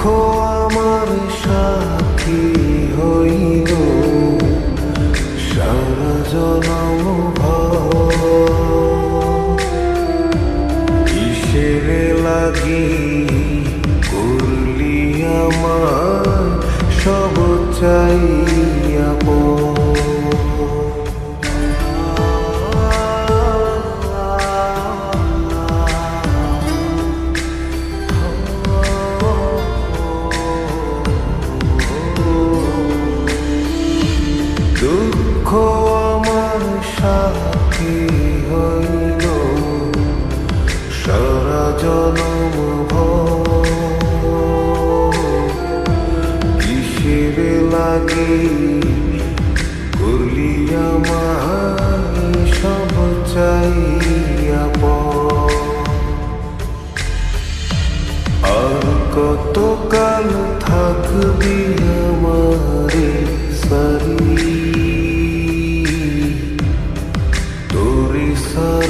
দুঃখ আমার সাথী হইল। সারা জনম আমার সাথী। তোরে সারা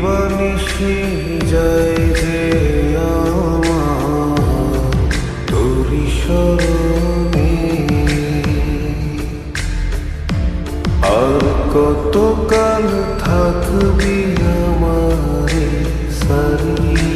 দিবানিশি যায় কতকাল থাকবি আমার সারি